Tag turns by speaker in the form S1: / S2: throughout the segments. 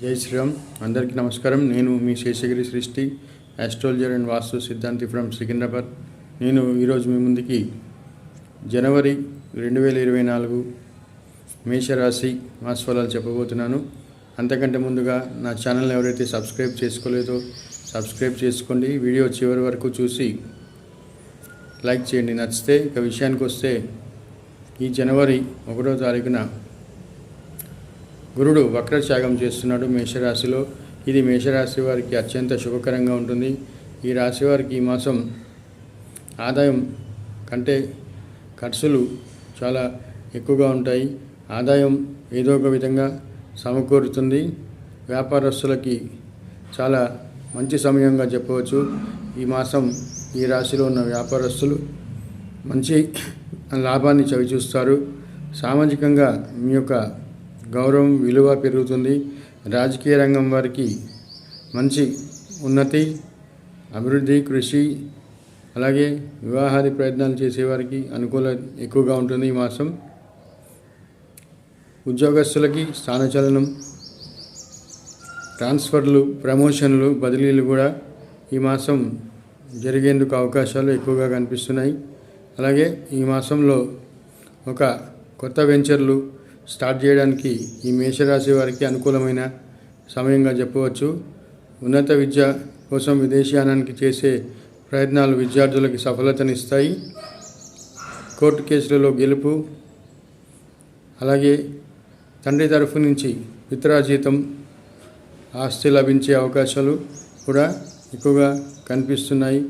S1: జై శ్రీరామ్. అందరికీ నమస్కారం. నేను మీ శేషగిరి సృష్టి ఆస్ట్రాలజర్ అండ్ వాస్తు సిద్ధాంతి ఫ్రమ్ సికింద్రాబాద్. నేను ఈరోజు మీ ముందుకి జనవరి రెండు వేల ఇరవై నాలుగు మేషరాశి మాసఫలాలు చెప్పబోతున్నాను. అంతకంటే ముందుగా నా ఛానల్ని ఎవరైతే సబ్స్క్రైబ్ చేసుకోలేదో సబ్స్క్రైబ్ చేసుకోండి. వీడియో చివరి వరకు చూసి లైక్ చేయండి. నచ్చితే ఇక విషయానికి వస్తే ఈ జనవరి ఒకటో తారీఖున గురుడు వక్రత్యాగం చేస్తున్నాడు మేషరాశిలో. ఇది మేషరాశి వారికి అత్యంత శుభకరంగా ఉంటుంది. ఈ రాశి వారికి ఈ మాసం ఆదాయం కంటే ఖర్చులు చాలా ఎక్కువగా ఉంటాయి. ఆదాయం ఏదో ఒక విధంగా సమకూరుతుంది. వ్యాపారస్తులకి చాలా మంచి సమయంగా చెప్పవచ్చు. ఈ మాసం ఈ రాశిలో ఉన్న వ్యాపారస్తులు మంచి లాభాన్ని చవిచూస్తారు. సామాజికంగా మీ యొక్క గౌరవం విలువ పెరుగుతుంది. రాజకీయ రంగం వారికి మంచి ఉన్నతి అభివృద్ధి కృషి అలాగే వివాహాది ప్రయత్నాలు చేసేవారికి అనుకూల ఎక్కువగా ఉంటుంది ఈ మాసం. ఉద్యోగస్తులకి స్థానచలనం ట్రాన్స్ఫర్లు ప్రమోషన్లు బదిలీలు కూడా ఈ మాసం జరిగేందుకు అవకాశాలు ఎక్కువగా కనిపిస్తున్నాయి. అలాగే ఈ మాసంలో ఒక కొత్త వెంచర్లు స్టార్ట్ చేయడానికి ఈ మేషరాశి వారికి అనుకూలమైన సమయంగా చెప్పవచ్చు. ఉన్నత విద్య కోసం విదేశీయానానికి చేసే ప్రయత్నాలు విద్యార్థులకి సఫలతనిస్తాయి. కోర్టు కేసులలో గెలుపు అలాగే తండ్రి తరఫు నుంచి పిత్రాజీతం ఆస్తి లభించే అవకాశాలు కూడా ఎక్కువగా కనిపిస్తున్నాయి.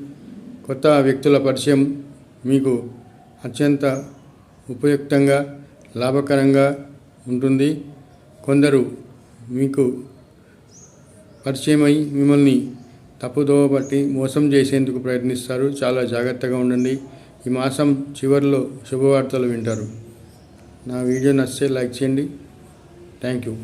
S1: కొత్త వ్యక్తుల పరిచయం మీకు అత్యంత ఉపయుక్తంగా లాభకరంగా ఉంటుంది. కొందరు మీకు పరిచయమై మిమ్మల్ని తప్పుదోవ పట్టి మోసం చేసేందుకు ప్రయత్నిస్తారు. చాలా జాగ్రత్తగా ఉండండి. ఈ మాసం చివరిలో శుభవార్తలు వింటారు. నా వీడియో నచ్చితే లైక్ చేయండి. Thank you.